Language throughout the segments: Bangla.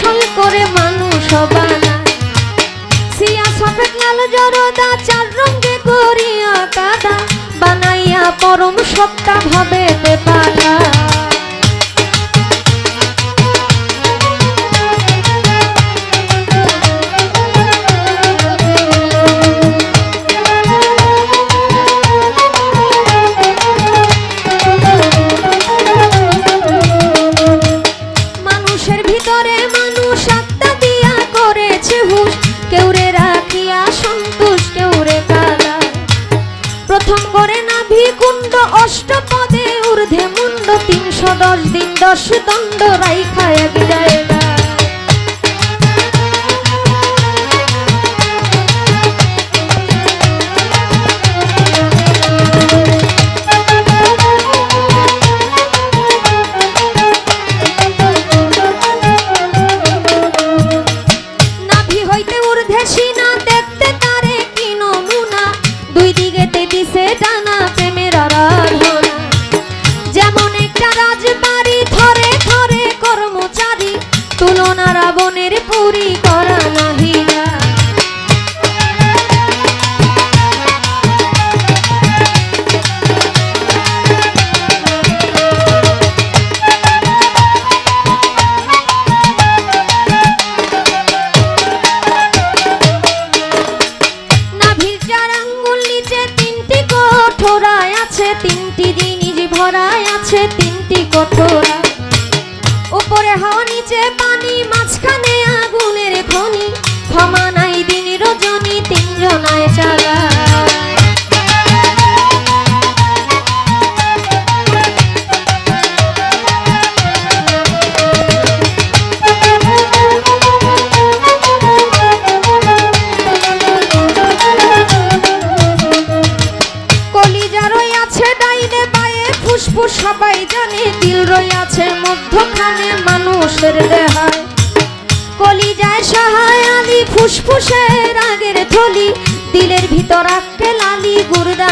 ছল করে মানুষ বানায়। সিয়া সফেদ লাল জরদা চার রঙে করিয়া কাদা। বানাইয়া পরম সত্তা ভাবে পালা মানুষের ভিতরে মানুষ আত্মা দিয়া করেছে হুশ। কেউরে রাখিয়া সন্তোষ কেউরে কালা। প্রথম করে না ভিকুণ্ড অষ্টপদে ঊর্ধ্বে মুন্ড তিনশো দশ দিন দশ দণ্ড রাইখা এক জায়গা কঠোরায় আছে তিনটি জিনিস ভরায় আছে তিনটি কঠোরা উপরে হাওয়া নিচে পানি মাঝখানে ফুসফুস সবাই জানে দিল রই আছে মধ্যখানে মানুষের দেহায়। কলিজায় সহায় আলি, ফুসফুসের আগের থলি দিলের ভিতর লালি গুরদা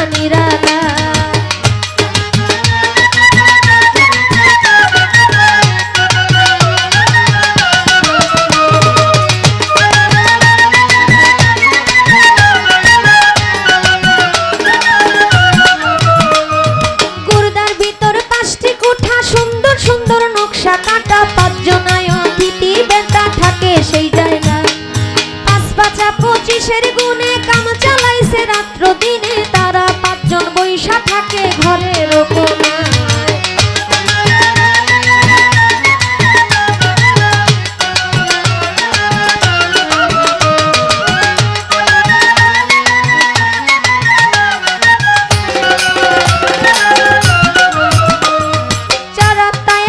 পঁচিশের গুণে কাম চালাইছে রাত্র দিনে, তারা পাঁচজন বৈশা থাকে ঘরের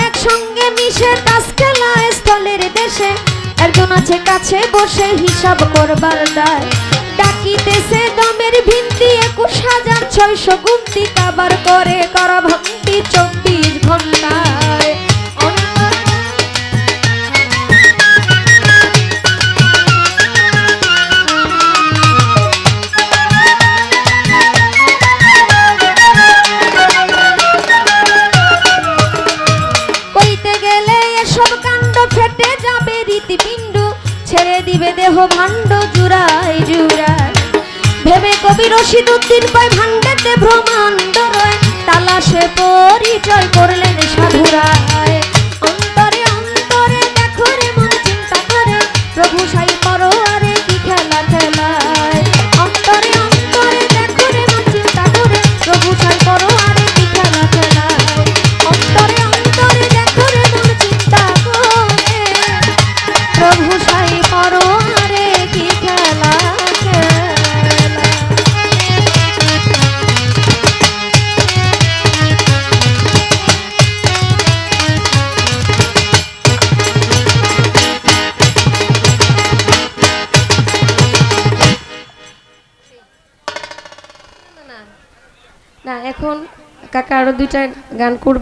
একসঙ্গে মিশে তাস খেলা স্থলের দেশে। একজন আছে কাছে বসে হিসাব করবার দায়। ডাকিতেছে দমের ভিন্তি একুশ হাজার ছয়শো গুন্তি কাবার করে করা ভক্তি চব্বিশ ঘন্টায়। কাণ্ড ফেটে যাবে রীতিপিণ্ড। ছেড়ে দিবে দেহ ভাণ্ড জুড়াই জুড়াই ভেবে কবি রশিদ উদ্দিন পায় ভাণ্ডেতে ভ্রমাণ্ড রয় তালাশে পরিচয় করলেন সাধুরায়। অন্তরে অন্তরে দেখো রে মন চিন্তা করে। প্রভু সাই পরোয়ারে এখন কাকা আরও দুইটা গান করবে।